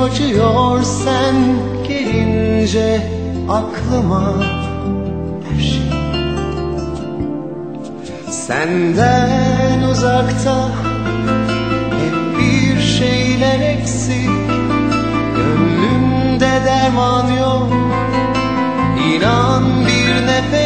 acıyor sen gelince aklıma her şey. Senden uzakta hep bir şeyler eksik. Gönlümde derman yok. İnan bir nefeslik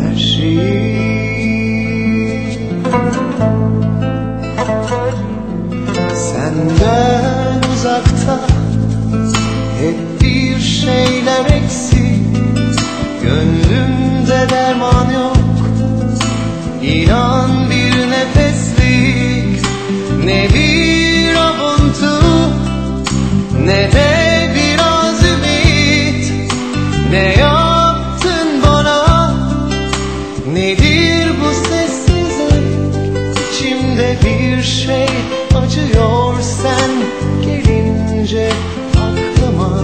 her şeyi. Senden uzakta hep bir şeyler eksik Gönlümde derman yok İnan gelince aklıma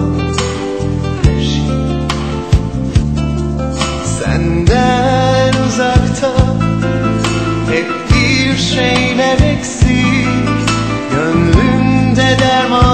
şey. Senden uzakta hep bir şeyler eksik Gönlümde derman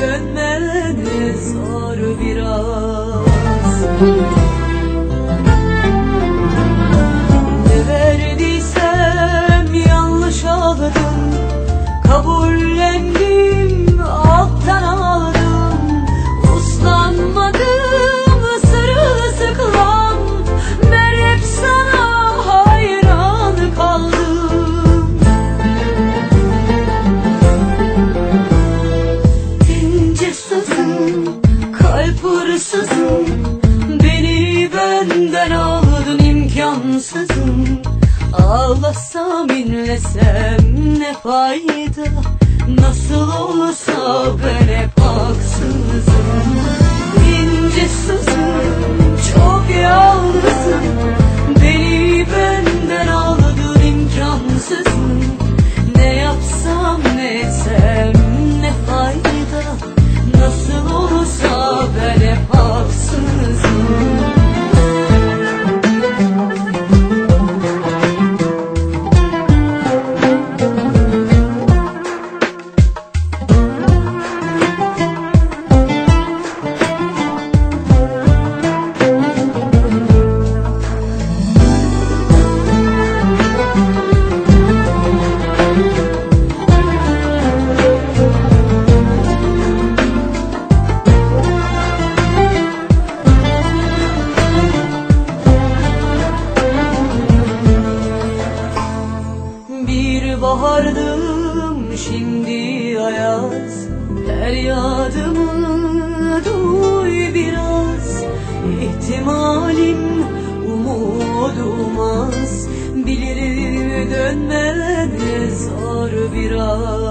Dönmen zor biraz ansızın Ağlasam inlesem ne fayda? Nasıl olsa ben hep haksızım. İnce çok yalnızım. Cemalim umudum az Bilirim dönmez ağır biraz.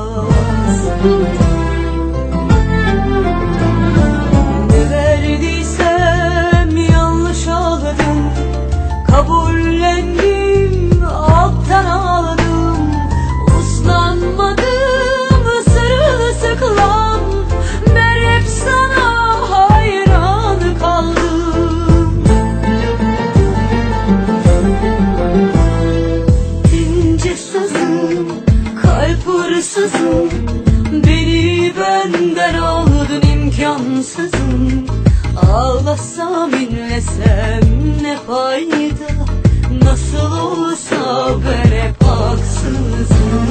Ağlasam inlesem ne fayda? Nasıl olsa bere haksızım